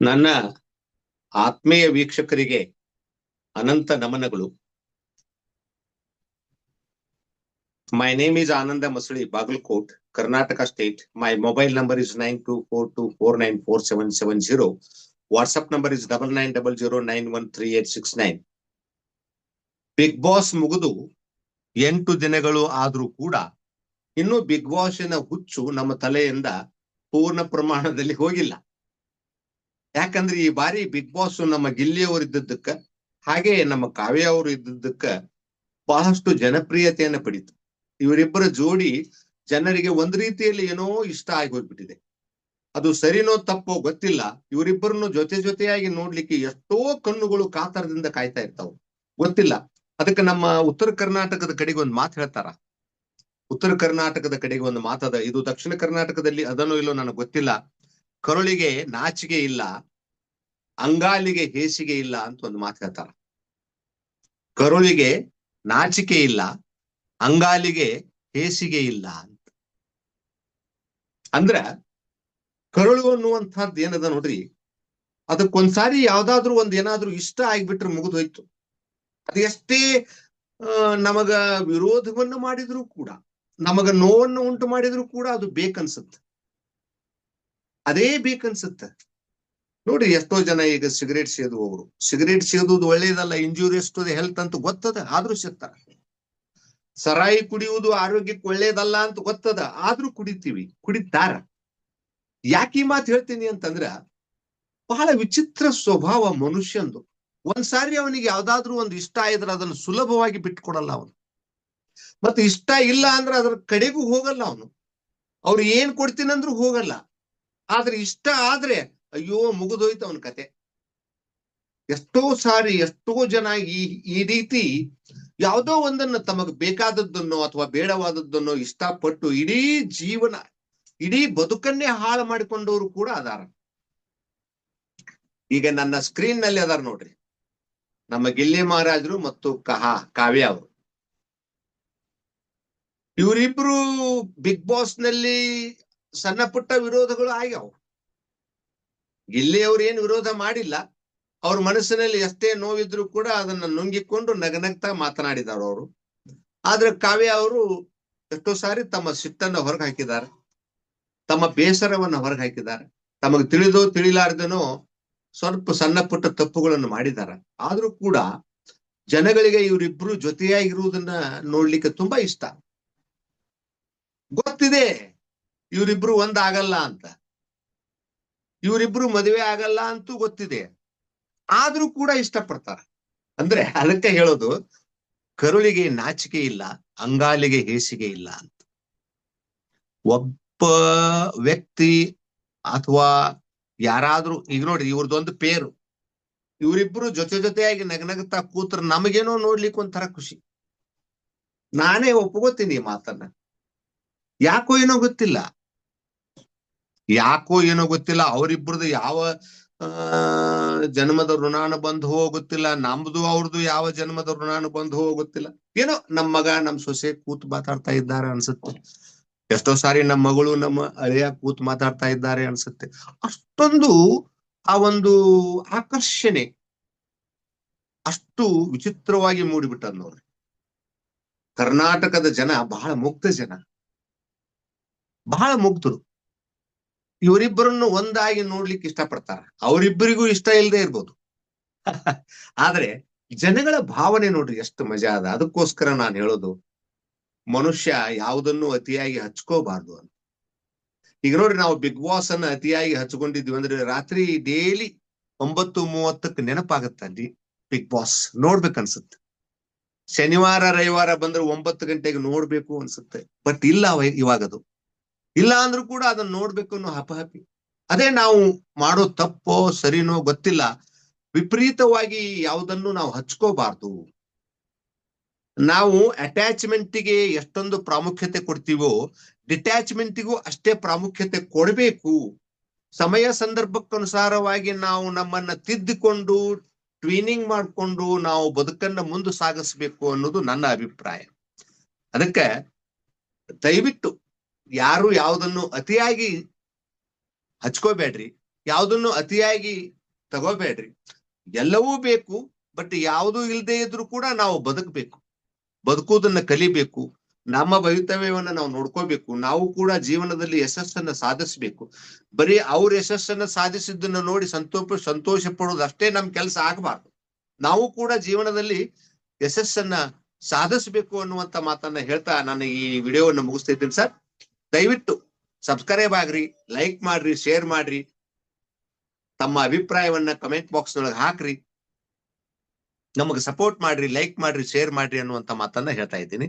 ನನ್ನ ಆತ್ಮೀಯ ವೀಕ್ಷಕರಿಗೆ ಅನಂತ ನಮನಗಳು. My name is Ananda Masali Bagalkot Karnataka state my mobile number is nine two four two four nine four seven seven zero WhatsApp number is double nine double zero nine one three eight six nine big boss ಮುಗಿದು ಎಂಟು ದಿನಗಳು ಆದ್ರೂ ಕೂಡ ಇನ್ನು big ಬಾಸಿನ ಹುಚ್ಚು ನಮ್ಮ ತಲೆಯಿಂದ ಪೂರ್ಣ ಪ್ರಮಾಣದಲ್ಲಿ ಹೋಗಿಲ್ಲ. ಯಾಕಂದ್ರೆ ಈ ಬಾರಿ ಬಿಗ್ ಬಾಸ್ ನಮ್ಮ ಗಿಲ್ಲಿಯವರು ಇದ್ದದ್ದಕ್ಕ, ಹಾಗೆ ನಮ್ಮ ಕಾವ್ಯ ಅವರು ಇದ್ದದ್ದಕ್ಕ ಬಹಳಷ್ಟು ಜನಪ್ರಿಯತೆಯನ್ನ ಪಡೀತು. ಇವರಿಬ್ಬರ ಜೋಡಿ ಜನರಿಗೆ ಒಂದ್ ರೀತಿಯಲ್ಲಿ ಏನೋ ಇಷ್ಟ ಆಗಿ ಹೋಗ್ಬಿಟ್ಟಿದೆ. ಅದು ಸರಿನೋ ತಪ್ಪೋ ಗೊತ್ತಿಲ್ಲ. ಇವರಿಬ್ಬರನ್ನು ಜೊತೆ ಜೊತೆಯಾಗಿ ನೋಡ್ಲಿಕ್ಕೆ ಎಷ್ಟೋ ಕಣ್ಣುಗಳು ಕಾತರದಿಂದ ಕಾಯ್ತಾ ಇರ್ತಾವ. ಗೊತ್ತಿಲ್ಲ. ಅದಕ್ಕೆ ನಮ್ಮ ಉತ್ತರ ಕರ್ನಾಟಕದ ಕಡೆಗೆ ಒಂದು ಮಾತು ಹೇಳ್ತಾರ? ಉತ್ತರ ಕರ್ನಾಟಕದ ಕಡೆಗೆ ಒಂದು ಮಾತದ ಇದು ದಕ್ಷಿಣ ಕರ್ನಾಟಕದಲ್ಲಿ ಅದನ್ನು ಇಲ್ಲೋ ನನಗೆ ಗೊತ್ತಿಲ್ಲ. ಕರುಳಿಗೆ ನಾಚಿಕೆ ಇಲ್ಲ, ಅಂಗಾಲಿಗೆ ಹೇಸಿಗೆ ಇಲ್ಲ ಅಂತ ಒಂದು ಮಾತು ಹೇಳ್ತಾರ. ಕರುಳಿಗೆ ನಾಚಿಕೆ ಇಲ್ಲ, ಅಂಗಾಲಿಗೆ ಹೇಸಿಗೆ ಇಲ್ಲ ಅಂತ. ಅಂದ್ರ ಕರುಳು ಅನ್ನುವಂಥದ್ದು ಏನದ ನೋಡ್ರಿ, ಅದಕ್ಕೊಂದ್ಸಾರಿ ಯಾವ್ದಾದ್ರು ಒಂದ್ ಏನಾದ್ರು ಇಷ್ಟ ಆಗ್ಬಿಟ್ರೆ ಮುಗಿದೋಯ್ತು ಅದು ಎಷ್ಟೇ ನಮಗ ವಿರೋಧವನ್ನು ಮಾಡಿದ್ರು ಕೂಡ, ನಮಗ ನೋವನ್ನು ಉಂಟು ಮಾಡಿದ್ರು ಕೂಡ ಅದು ಬೇಕನ್ಸುತ್ತೆ. ಅದೇ ಬೇಕನ್ಸುತ್ತೆ. ನೋಡಿ ಎಷ್ಟೋ ಜನ ಈಗ ಸಿಗರೇಟ್ ಸೇದುವವರು ಸಿಗರೇಟ್ ಸೇದುವುದು ಒಳ್ಳೇದಲ್ಲ ಇಂಜೂರಿಯಸ್ ಟು ದ ಹೆಲ್ತ್ ಅಂತ ಗೊತ್ತದ? ಆದ್ರೂ ಸೇರ್ತಾರ ಸರಾಯಿ ಕುಡಿಯುವುದು ಆರೋಗ್ಯಕ್ಕೆ ಒಳ್ಳೇದಲ್ಲ ಅಂತ ಗೊತ್ತದ? ಆದ್ರೂ ಕುಡಿತೀವಿ. ಕುಡಿತಾರ. ಯಾಕೆ ಈ ಮಾತು ಹೇಳ್ತೀನಿ ಅಂತಂದ್ರ, ಬಹಳ ವಿಚಿತ್ರ ಸ್ವಭಾವ ಮನುಷ್ಯಂದು. ಒಂದ್ಸಾರಿ ಅವನಿಗೆ ಯಾವ್ದಾದ್ರು ಒಂದು ಇಷ್ಟ ಇದ್ರೆ ಅದನ್ನ ಸುಲಭವಾಗಿ ಬಿಟ್ಕೊಡಲ್ಲ ಅವನು. ಮತ್ತೆ ಇಷ್ಟ ಇಲ್ಲ ಅಂದ್ರೆ ಅದ್ರ ಕಡೆಗೂ ಹೋಗಲ್ಲ ಅವನು. ಅವ್ರು ಏನ್ ಕೊಡ್ತೀನಂದ್ರೂ ಹೋಗಲ್ಲ. ಆದ್ರೆ ಇಷ್ಟ ಆದ್ರೆ ಅಯ್ಯೋ ಮುಗಿದೋಯ್ತು ಅವನ ಕತೆ. ಎಷ್ಟೋ ಸಾರಿ, ಎಷ್ಟೋ ಜನ ಈ ಈ ರೀತಿ ಯಾವುದೋ ಒಂದನ್ನು ತಮಗ್ ಬೇಕಾದದ್ದನ್ನೋ ಅಥವಾ ಬೇಡವಾದದ್ದನ್ನೋ ಇಷ್ಟಪಟ್ಟು ಇಡೀ ಜೀವನ, ಇಡೀ ಬದುಕನ್ನೇ ಹಾಳು ಮಾಡಿಕೊಂಡವರು ಕೂಡ ಅದಾರ. ಈಗ ನನ್ನ ಸ್ಕ್ರೀನ್ನಲ್ಲಿ ಅದಾರ ನೋಡ್ರಿ. ನಮ್ಮ ಗಿಲ್ಲಿ ಮಹಾರಾಜರು ಮತ್ತು ಕಹಾ, ಕಾವ್ಯ ಅವರು. ಇವರಿಬ್ರು ಬಿಗ್ ಬಾಸ್ನಲ್ಲಿ ಸಣ್ಣ ಪುಟ್ಟ ವಿರೋಧಗಳು ಆಗ್ಯಾವ. ಇಲ್ಲಿ ಅವ್ರು ಏನು ವಿರೋಧ ಮಾಡಿಲ್ಲ, ಅವ್ರ ಮನಸ್ಸಿನಲ್ಲಿ ಎಷ್ಟೇ ನೋವಿದ್ರು ಕೂಡ ಅದನ್ನ ನುಂಗಿಕೊಂಡು ನಗನಗ್ತಾ ಮಾತನಾಡಿದಾರ ಅವರು. ಆದ್ರೆ ಕಾವ್ಯ ಅವರು ಎಷ್ಟೋ ಸಾರಿ ತಮ್ಮ ಸಿಟ್ಟನ್ನ ಹೊರಗೆ ಹಾಕಿದ್ದಾರೆ. ತಮ್ಮ ಬೇಸರವನ್ನ ಹೊರಗೆ ಹಾಕಿದ್ದಾರೆ. ತಮಗೆ ತಿಳಿದೋ ತಿಳಿಲಾರ್ದನೋ ಸ್ವಲ್ಪ ಸಣ್ಣ ಪುಟ್ಟ ತಪ್ಪುಗಳನ್ನು ಮಾಡಿದಾರ ಆದ್ರೂ ಕೂಡ ಜನಗಳಿಗೆ ಇವರಿಬ್ರು ಜೊತೆಯಾಗಿರುವುದನ್ನ ನೋಡ್ಲಿಕ್ಕೆ ತುಂಬಾ ಇಷ್ಟ. ಗೊತ್ತಿದೆ. ಇವರಿಬ್ರು ಒಂದಾಗಲ್ಲ ಅಂತ. ಇವರಿಬ್ರು ಮದುವೆ ಆಗಲ್ಲ ಅಂತೂ ಗೊತ್ತಿದೆ. ಆದ್ರೂ ಕೂಡ ಇಷ್ಟಪಡ್ತಾರೆ. ಅಂದ್ರೆ ಅದಕ್ಕೆ ಹೇಳೋದು, ಕರುಳಿಗೆ ನಾಚಿಕೆ ಇಲ್ಲ, ಅಂಗಾಲಿಗೆ ಹೇಸಿಗೆ ಇಲ್ಲ ಅಂತ. ಒಬ್ಬ ವ್ಯಕ್ತಿ ಅಥವಾ ಯಾರಾದ್ರೂ, ಈಗ ನೋಡ್ರಿ ಇವ್ರದೊಂದು ಪೇರು. ಇವರಿಬ್ರು ಜೊತೆ ಜೊತೆಯಾಗಿ ನಗನಗ್ತಾ ಕೂತ್ರ ನಮಗೇನೋ ನೋಡ್ಲಿಕ್ಕೆ ಒಂಥರ ಖುಷಿ. ನಾನೇ ಒಪ್ಪಗೋತೀನಿ ಈ ಮಾತನ್ನ. ಯಾಕೋ ಏನೋ ಗೊತ್ತಿಲ್ಲ. ಯಾಕೋ ಏನೋ ಗೊತ್ತಿಲ್ಲ ಅವರಿಬ್ರದ್ದು ಯಾವ ಜನ್ಮದ ಜನ್ಮದ ಬಂದು ಹೋಗುತ್ತಿಲ್ಲ ನಮ್ದು ಅವ್ರದ್ದು ಯಾವ ಜನ್ಮದ ಋಣಾನು ಬಂದು ಹೋಗುತ್ತಿಲ್ಲ ಏನೋ ನಮ್ಮ ಮಗ, ನಮ್ ಸೊಸೆ ಕೂತ್ ಮಾತಾಡ್ತಾ ಇದ್ದಾರೆ ಅನ್ಸುತ್ತೆ. ಎಷ್ಟೋ ಸಾರಿ ನಮ್ಮ ಮಗಳು ನಮ್ಮ ಅಳಿಯ ಕೂತ್ ಮಾತಾಡ್ತಾ ಇದ್ದಾರೆ ಅನ್ಸುತ್ತೆ. ಅಷ್ಟೊಂದು ಆ ಒಂದು ಆಕರ್ಷಣೆ ಅಷ್ಟು ವಿಚಿತ್ರವಾಗಿ ಮೂಡಿಬಿಟ್ಟ ನೋಡ್ರಿ ಕರ್ನಾಟಕದ ಜನ ಬಹಳ ಮುಗ್ಧ ಜನ. ಬಹಳ ಮುಗ್ಧರು. ಇವರಿಬ್ಬರನ್ನು ಒಂದಾಗಿ ನೋಡ್ಲಿಕ್ಕೆ ಇಷ್ಟಪಡ್ತಾರ. ಅವರಿಬ್ಬರಿಗೂ ಇಷ್ಟ ಇಲ್ಲದೆ ಇರ್ಬೋದು. ಆದ್ರೆ ಜನಗಳ ಭಾವನೆ ನೋಡ್ರಿ ಎಷ್ಟು ಮಜಾ ಅದ. ಅದಕ್ಕೋಸ್ಕರ ನಾನು ಹೇಳೋದು, ಮನುಷ್ಯ ಯಾವುದನ್ನು ಅತಿಯಾಗಿ ಹಚ್ಕೋಬಾರ್ದು ಅಂತ. ಈಗ ನೋಡ್ರಿ ನಾವು ಬಿಗ್ ಬಾಸ್ ಅನ್ನ ಅತಿಯಾಗಿ ಹಚ್ಕೊಂಡಿದ್ವಿ ಅಂದ್ರೆ ರಾತ್ರಿ ಡೈಲಿ ಒಂಬತ್ತು ಮೂವತ್ತಕ್ಕೆ ನೆನಪಾಗತ್ತಲ್ಲಿ ಬಿಗ್ ಬಾಸ್. ನೋಡ್ಬೇಕನ್ಸುತ್ತೆ ಶನಿವಾರ, ರವಿವಾರ ಬಂದ್ರೆ ಒಂಬತ್ತು ಗಂಟೆಗೆ ನೋಡ್ಬೇಕು ಅನ್ಸುತ್ತೆ. ಬಟ್ ಇಲ್ಲ ಇವಾಗದು. ಇಲ್ಲ ಅಂದ್ರೂ ಕೂಡ ಅದನ್ನ ನೋಡ್ಬೇಕು ಅನ್ನೋ ಹಪಹಪಿ ಅದೇ ನಾವು ಮಾಡೋ ತಪ್ಪೋ ಸರಿನೋ ಗೊತ್ತಿಲ್ಲ. ವಿಪರೀತವಾಗಿ ಯಾವುದನ್ನು ನಾವು ಹಚ್ಕೋಬಾರ್ದು. ನಾವು ಅಟ್ಯಾಚ್ಮೆಂಟಿಗೆ ಎಷ್ಟೊಂದು ಪ್ರಾಮುಖ್ಯತೆ ಕೊಡ್ತೀವೋ ಡಿಟ್ಯಾಚ್ಮೆಂಟಿಗೂ ಅಷ್ಟೇ ಪ್ರಾಮುಖ್ಯತೆ ಕೊಡಬೇಕು. ಸಮಯ ಸಂದರ್ಭಕ್ಕನುಸಾರವಾಗಿ ನಾವು ನಮ್ಮನ್ನ ತಿದ್ದಿಕೊಂಡು ಟ್ವೀನಿಂಗ್ ಮಾಡಿಕೊಂಡು ನಾವು ಬದುಕನ್ನ ಮುಂದೆ ಸಾಗಿಸ್ಬೇಕು ಅನ್ನೋದು ನನ್ನ ಅಭಿಪ್ರಾಯ. ಅದಕ್ಕೆ ದಯವಿಟ್ಟು ಯಾರು ಯಾವುದನ್ನು ಅತಿಯಾಗಿ ಹಚ್ಕೋಬೇಡ್ರಿ, ಯಾವುದನ್ನು ಅತಿಯಾಗಿ ತಗೋಬೇಡ್ರಿ. ಎಲ್ಲವೂ ಬೇಕು ಬಟ್ ಯಾವುದೂ ಇಲ್ಲದೆ ಇದ್ರೂ ಕೂಡ ನಾವು ಬದುಕಬೇಕು. ಬದುಕುವುದನ್ನ ಕಲಿಬೇಕು, ನಮ್ಮ ಭವಿತವ್ಯವನ್ನ ನಾವು ನೋಡ್ಕೋಬೇಕು, ನಾವು ಕೂಡ ಜೀವನದಲ್ಲಿ ಯಶಸ್ಸನ್ನ ಸಾಧಿಸಬೇಕು. ಬರೀ ಅವ್ರ ಯಶಸ್ಸನ್ನ ಸಾಧಿಸಿದ್ದನ್ನ ನೋಡಿ ಸಂತೋಷ ಸಂತೋಷ ಪಡೋದು ಅಷ್ಟೇ ನಮ್ ಕೆಲಸ ಆಗಬಾರ್ದು. ನಾವು ಕೂಡ ಜೀವನದಲ್ಲಿ ಯಶಸ್ಸನ್ನ ಸಾಧಿಸಬೇಕು ಅನ್ನುವಂತ ಮಾತನ್ನ ಹೇಳ್ತಾ ನಾನು ಈ ವಿಡಿಯೋವನ್ನು ಮುಗಿಸ್ತಾ ಇದ್ದೀನಿ ಸರ್. ದಯವಿಟ್ಟು ಸಬ್ಸ್ಕ್ರೈಬ್ ಆಗ್ರಿ ಲೈಕ್ ಮಾಡ್ರಿ ಶೇರ್ ಮಾಡ್ರಿ. ತಮ್ಮ ಅಭಿಪ್ರಾಯವನ್ನ ಕಮೆಂಟ್ ಬಾಕ್ಸ್ ನೊಳಗೆ ಹಾಕ್ರಿ. ನಮಗೆ ಸಪೋರ್ಟ್ ಮಾಡ್ರಿ ಲೈಕ್ ಮಾಡ್ರಿ ಶೇರ್ ಮಾಡ್ರಿ ಅನ್ನುವಂತ ಮಾತನ್ನ ಹೇಳ್ತಾ ಇದ್ದೀನಿ.